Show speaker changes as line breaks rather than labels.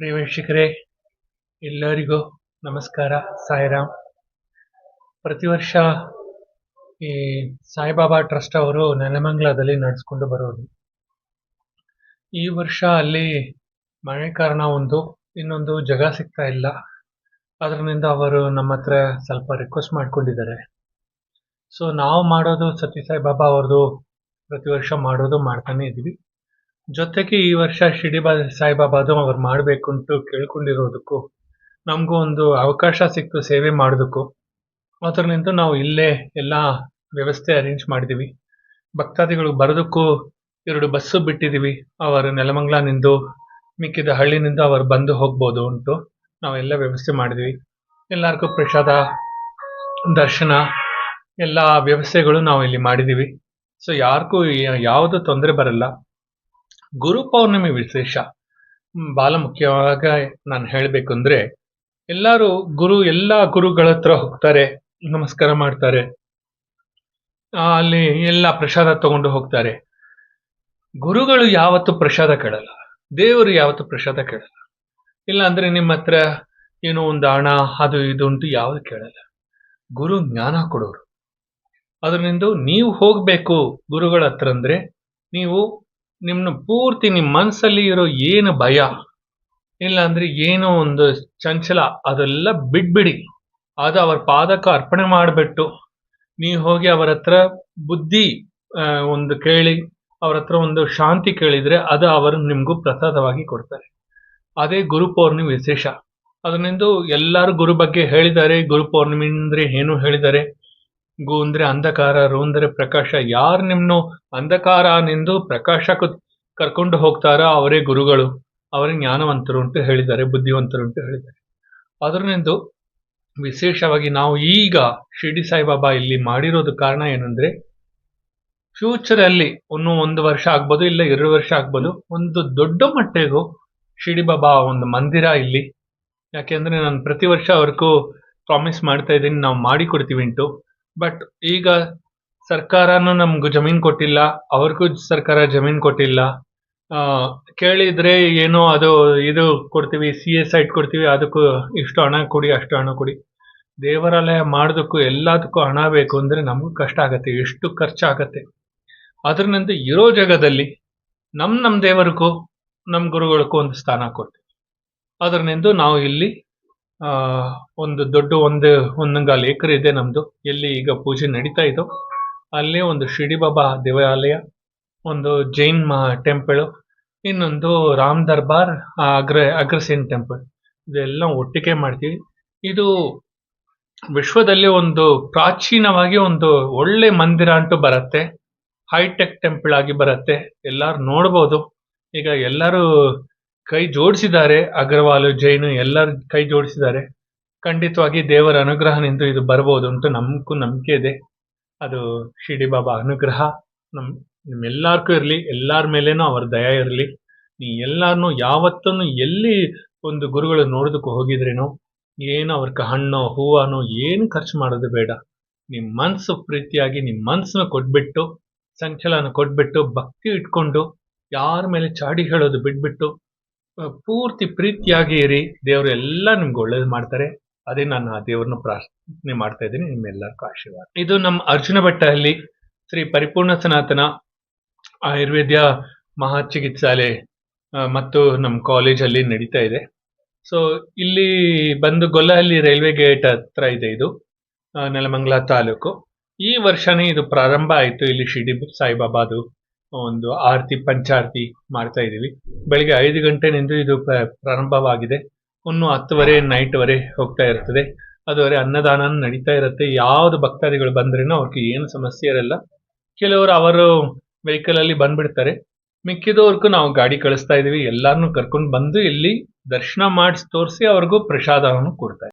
ಪ್ರಿಯ ಎಲ್ಲರಿಗೂ ನಮಸ್ಕಾರ ಸಾಯಿರಾಮ್ ಪ್ರತಿ ವರ್ಷ ಈ ಸಾಯಿಬಾಬಾ ಟ್ರಸ್ಟ್ ಅವರು ನೆಲಮಂಗಲದಲ್ಲಿ ನಡೆಸ್ಕೊಂಡು ಬರೋದು ಈ ವರ್ಷ ಅಲ್ಲಿ ಮಳೆ ಕಾರಣ ಒಂದು ಇನ್ನೊಂದು ಜಾಗ ಸಿಗ್ತಾ ಇಲ್ಲ ಅದರಿಂದ ಅವರು ನಮ್ಮ ಹತ್ರ ಸ್ವಲ್ಪ ರಿಕ್ವೆಸ್ಟ್ ಮಾಡ್ಕೊಂಡಿದ್ದಾರೆ ಸೊ ನಾವು ಮಾಡೋದು ಸತ್ಯ ಸಾಯಿಬಾಬಾ ಅವ್ರದ್ದು ಪ್ರತಿ ವರ್ಷ ಮಾಡೋದು ಮಾಡ್ತಾನೆ ಇದ್ವಿ. ಜೊತೆಗೆ ಈ ವರ್ಷ ಶಿರ್ಡಿ ಬಾ ಸಾಯಿಬಾಬಾದು ಅವ್ರು ಮಾಡಬೇಕು ಅಂತ ಕೇಳ್ಕೊಂಡಿರೋದಕ್ಕೂ ನಮಗೂ ಒಂದು ಅವಕಾಶ ಸಿಕ್ತು ಸೇವೆ ಮಾಡೋದಕ್ಕೂ. ನಿಂತು ನಾವು ಇಲ್ಲೇ ಎಲ್ಲ ವ್ಯವಸ್ಥೆ ಅರೇಂಜ್ ಮಾಡಿದ್ದೀವಿ ಭಕ್ತಾದಿಗಳು ಬರೋದಕ್ಕೂ ಎರಡು ಬಸ್ಸು ಬಿಟ್ಟಿದ್ದೀವಿ ಅವರು ನೆಲಮಂಗ್ಲನಿಂದ ಮಿಕ್ಕಿದ ಹಳ್ಳಿನಿಂದ ಅವರು ಬಂದು ಹೋಗ್ಬೋದು ಉಂಟು ನಾವೆಲ್ಲ ವ್ಯವಸ್ಥೆ ಮಾಡಿದ್ವಿ. ಎಲ್ಲರಿಗೂ ಪ್ರಸಾದ, ದರ್ಶನ, ಎಲ್ಲ ವ್ಯವಸ್ಥೆಗಳು ನಾವು ಇಲ್ಲಿ ಮಾಡಿದ್ದೀವಿ ಸೊ ಯಾರಿಗೂ ಯಾವುದು ತೊಂದರೆ ಬರಲ್ಲ. ಗುರು ಪೌರ್ಣಿಮೆ ವಿಶೇಷ. ಬಾಲ ಮುಖ್ಯವಾಗ ನಾನು ಹೇಳಬೇಕು ಅಂದ್ರೆ ಎಲ್ಲರೂ ಗುರು, ಎಲ್ಲ ಗುರುಗಳ ಹತ್ರ ಹೋಗ್ತಾರೆ, ನಮಸ್ಕಾರ ಮಾಡ್ತಾರೆ. ಅಲ್ಲಿ ಎಲ್ಲ ಪ್ರಸಾದ ತಗೊಂಡು ಹೋಗ್ತಾರೆ. ಗುರುಗಳು ಯಾವತ್ತು ಪ್ರಸಾದ ಕೇಳಲ್ಲ. ದೇವರು ಯಾವತ್ತು ಪ್ರಸಾದ ಕೇಳಲ್ಲ. ಇಲ್ಲ ಅಂದ್ರೆ ನಿಮ್ಮ ಹತ್ರ ಏನೋ ಒಂದು ಹಣ, ಅದು ಇದು ಉಂಟು ಯಾವುದು ಕೇಳಲ್ಲ. ಗುರು ಜ್ಞಾನ ಕೊಡೋರು. ಅದರಿಂದ ನೀವು ಹೋಗ್ಬೇಕು ಗುರುಗಳ ಹತ್ರ ಅಂದ್ರೆ, ನೀವು ನಿಮ್ಮನ್ನ ಪೂರ್ತಿ ನಿಮ್ಮ ಮನಸ್ಸಲ್ಲಿ ಇರೋ ಏನು ಭಯ, ಇಲ್ಲ ಅಂದ್ರೆ ಏನೋ ಒಂದು ಚಂಚಲ, ಅದೆಲ್ಲ ಬಿಡ್ಬಿಡಿ ಅದು ಅವರ ಪಾದಕ್ಕೆ ಅರ್ಪಣೆ ಮಾಡಿಬಿಟ್ಟು, ನೀವು ಹೋಗಿ ಅವರ ಹತ್ರ ಬುದ್ಧಿ ಒಂದು ಕೇಳಿ, ಅವರ ಹತ್ರ ಒಂದು ಶಾಂತಿ ಕೇಳಿದ್ರೆ ಅದು ಅವರು ನಿಮಗೂ ಪ್ರಸಾದವಾಗಿ ಕೊಡ್ತಾರೆ. ಅದೇ ಗುರು ಪೌರ್ಣಿಮೆ ವಿಶೇಷ. ಅದನ್ನೆಂದು ಎಲ್ಲರೂ ಗುರು ಬಗ್ಗೆ ಹೇಳಿದ್ದಾರೆ, ಗುರು ಪೌರ್ಣಿಮೆ ಅಂದ್ರೆ ಏನು ಹೇಳಿದ್ದಾರೆ ಗು ಅಂದ್ರೆ ಅಂಧಕಾರ, ರು ಅಂದ್ರೆ ಪ್ರಕಾಶ, ಯಾರು ನಿಮ್ಮನ್ನು ಅಂಧಕಾರನಿಂದ ಪ್ರಕಾಶ ಕರ್ಕೊಂಡು ಹೋಗ್ತಾರೋ ಅವರೇ ಗುರುಗಳು. ಅವರೇ ಜ್ಞಾನವಂತರು ಅಂತ ಹೇಳಿದ್ದಾರೆ, ಬುದ್ಧಿವಂತರು ಅಂತ ಹೇಳಿದ್ದಾರೆ. ಅದರಿಂದ ವಿಶೇಷವಾಗಿ ನಾವು ಈಗ ಶಿರ್ಡಿ ಸಾಯಿಬಾಬಾ ಇಲ್ಲಿ ಮಾಡಿರೋದು ಕಾರಣ ಏನಂದ್ರೆ ಫ್ಯೂಚರ್ ಅಲ್ಲಿ ಇನ್ನು ಒಂದು ವರ್ಷ ಆಗ್ಬೋದು, ಇಲ್ಲ ಎರಡು ವರ್ಷ ಆಗ್ಬೋದು, ಒಂದು ದೊಡ್ಡ ಮಟ್ಟಿಗೂ ಶಿರ್ಡಿ ಬಾಬಾ ಒಂದು ಮಂದಿರ ಇಲ್ಲಿ. ಯಾಕೆಂದ್ರೆ ನಾನು ಪ್ರತಿ ವರ್ಷ ಅವ್ರಿಗೂ ಪ್ರಾಮಿಸ್ ಮಾಡ್ತಾ ಇದ್ದೀನಿ, ನಾವು ಮಾಡಿ ಕೊಡ್ತೀವಿ ಉಂಟು ಬಟ್ ಈಗ ಸರ್ಕಾರನು ನಮ್ಗೆ ಜಮೀನ್ ಕೊಟ್ಟಿಲ್ಲ, ಅವ್ರಿಗೂ ಸರ್ಕಾರ ಜಮೀನ್ ಕೊಟ್ಟಿಲ್ಲ. ಕೇಳಿದ್ರೆ ಏನೋ ಅದು, ಇದು ಕೊಡ್ತೀವಿ ಸಿ ಎಸ್ ಸೈಟ್ ಕೊಡ್ತೀವಿ, ಅದಕ್ಕೂ ಇಷ್ಟು ಹಣ ಕೊಡಿ, ಅಷ್ಟು ಹಣ ಕೊಡಿ. ದೇವರಾಲಯ ಮಾಡೋದಕ್ಕೂ ಎಲ್ಲದಕ್ಕೂ ಹಣ ಬೇಕು ಅಂದರೆ ನಮಗೆ ಕಷ್ಟ ಆಗತ್ತೆ, ಎಷ್ಟು ಖರ್ಚಾಗತ್ತೆ. ಅದರಿಂದ ಇರೋ ಜಾಗದಲ್ಲಿ ನಮ್ಮ ನಮ್ಮ ದೇವರಿಗೂ ನಮ್ಮ ಗುರುಗಳಿಗೂ ಒಂದು ಸ್ಥಾನ ಕೊಡ್ತೀವಿ. ಅದರಿಂದ ನಾವು ಇಲ್ಲಿ ಒಂದು ದೊಡ್ಡ ಒಂದು ಒಂದೊಂಗಾಲು ಎಕರೆ ಇದೆ ನಮ್ದು. ಎಲ್ಲಿ ಈಗ ಪೂಜೆ ನಡೀತಾ ಇದ್ದೋ ಅಲ್ಲಿ ಒಂದು ಶಿರ್ಡಿ ಬಾಬಾ ದೇವಾಲಯ, ಒಂದು ಜೈನ್ ಟೆಂಪಲ್ ಇನ್ನೊಂದು ರಾಮ್ ದರ್ಬಾರ್ ಅಗ್ರ, ಅಗ್ರಸೇನ್ ಟೆಂಪಲ್ ಇದೆಲ್ಲ ಒಟ್ಟಿಗೆ ಮಾಡ್ತೀವಿ. ಇದು ವಿಶ್ವದಲ್ಲಿ ಒಂದು ಪ್ರಾಚೀನವಾಗಿ ಒಂದು ಒಳ್ಳೆ ಮಂದಿರ ಅಂತೂ ಬರುತ್ತೆ. ಹೈಟೆಕ್ ಟೆಂಪಲ್ ಆಗಿ ಬರುತ್ತೆ. ಎಲ್ಲರೂ ನೋಡ್ಬೋದು. ಈಗ ಎಲ್ಲರೂ ಕೈ ಜೋಡಿಸಿದ್ದಾರೆ ಅಗ್ರವಾಲ್, ಜೈನು ಎಲ್ಲರ ಕೈ ಜೋಡಿಸಿದ್ದಾರೆ. ಖಂಡಿತವಾಗಿ ದೇವರ ಅನುಗ್ರಹದಿಂದ ಇದು ಬರಬಹುದು ಅಂತ ನಮಗೂ ನಂಬಿಕೆ ಇದೆ. ಅದು ಶಿರ್ಡಿ ಬಾಬಾ ಅನುಗ್ರಹ. ನಮ್, ನಿಮ್ಮೆಲ್ಲರಿಗೂ ಇರಲಿ, ಎಲ್ಲರ ಮೇಲೇನೂ ಅವರ ದಯ ಇರಲಿ. ನೀ ಎಲ್ಲರನ್ನೂ ಯಾವತ್ತನ್ನು ಎಲ್ಲಿ ಒಂದು ಗುರುಗಳು ನೋಡೋದಕ್ಕೆ ಹೋಗಿದ್ರೇನೋ, ಏನು ಅವ್ರಿಗೆ ಹಣ್ಣು, ಹೂವನೋ, ಏನು ಖರ್ಚು ಮಾಡೋದು ಬೇಡ. ನಿಮ್ಮ ಮನಸ್ಸು ಪ್ರೀತಿಯಾಗಿ ನಿಮ್ಮ ಮನಸ್ಸನ್ನ ಕೊಟ್ಬಿಟ್ಟು ಸಂಚಲನ ಕೊಟ್ಬಿಟ್ಟು, ಭಕ್ತಿ ಇಟ್ಕೊಂಡು, ಯಾರ ಮೇಲೆ ಚಾಡಿ ಹೇಳೋದು ಬಿಟ್ಬಿಟ್ಟು ಪೂರ್ತಿ ಪ್ರೀತಿಯಾಗಿ ಇರಿ. ದೇವರು ಎಲ್ಲ ನಿಮ್ಗೆ ಒಳ್ಳೇದು ಮಾಡ್ತಾರೆ. ಅದೇ ನಾನು ಆ ದೇವ್ರನ್ನ ಪ್ರಾರ್ಥನೆ ಮಾಡ್ತಾ ಇದ್ದೀನಿ. ನಿಮ್ಮೆಲ್ಲರಿಗೂ ಆಶೀರ್ವಾದ. ಇದು ನಮ್ಮ ಅರ್ಜುನ ಅಲ್ಲಿ ಶ್ರೀ ಪರಿಪೂರ್ಣ ಸನಾತನ ಆಯುರ್ವೇದ ಮಹಾ ಚಿಕಿತ್ಸಾಲಯ ಮತ್ತು ನಮ್ಮ ಕಾಲೇಜಲ್ಲಿ ನಡೀತಾ ಇದೆ. ಸೊ, ಇಲ್ಲಿ ಬಂದು ಗೊಲ್ಲಹಳ್ಳಿ ರೈಲ್ವೆ ಗೇಟ್ ಹತ್ರ ಇದೆ ಇದು ನೆಲಮಂಗಲ ತಾಲೂಕು. ಈ ವರ್ಷನೇ ಇದು ಪ್ರಾರಂಭ ಆಯಿತು. ಇಲ್ಲಿ ಶಿರ್ಡಿ ಸಾಯಿಬಾಬಾದು ಒಂದು ಆರತಿ, ಪಂಚಾರತಿ ಮಾಡ್ತಾ ಇದ್ದೀವಿ. ಬೆಳಿಗ್ಗೆ ಐದು ಗಂಟೆನಿಂದ ಇದು ಪ್ರ- ಪ್ರಾರಂಭವಾಗಿದೆ. ಇನ್ನು ಹತ್ತುವರೆ, ನೈಟ್ವರೆ ಹೋಗ್ತಾ ಇರ್ತದೆ. ಅದುವರೆ ಅನ್ನದಾನ ನಡೀತಾ ಇರುತ್ತೆ. ಯಾವ್ದು ಭಕ್ತಾದಿಗಳು ಬಂದ್ರೇನೋ ಅವ್ರಿಗೆ ಏನು ಸಮಸ್ಯೆ ಇರಲ್ಲ. ಕೆಲವರು ಅವರು ವೆಹಿಕಲಲ್ಲಿ ಬಂದ್ಬಿಡ್ತಾರೆ. ಮಿಕ್ಕಿದವ್ರಿಗೂ ನಾವು ಗಾಡಿ ಕಳಿಸ್ತಾ ಇದೀವಿ ಎಲ್ಲಾರನ್ನೂ ಕರ್ಕೊಂಡು ಬಂದು ಇಲ್ಲಿ ದರ್ಶನ ಮಾಡಿಸಿ ತೋರಿಸಿ ಅವ್ರಿಗೂ ಪ್ರಸಾದವನ್ನು ಕೊಡ್ತಾರೆ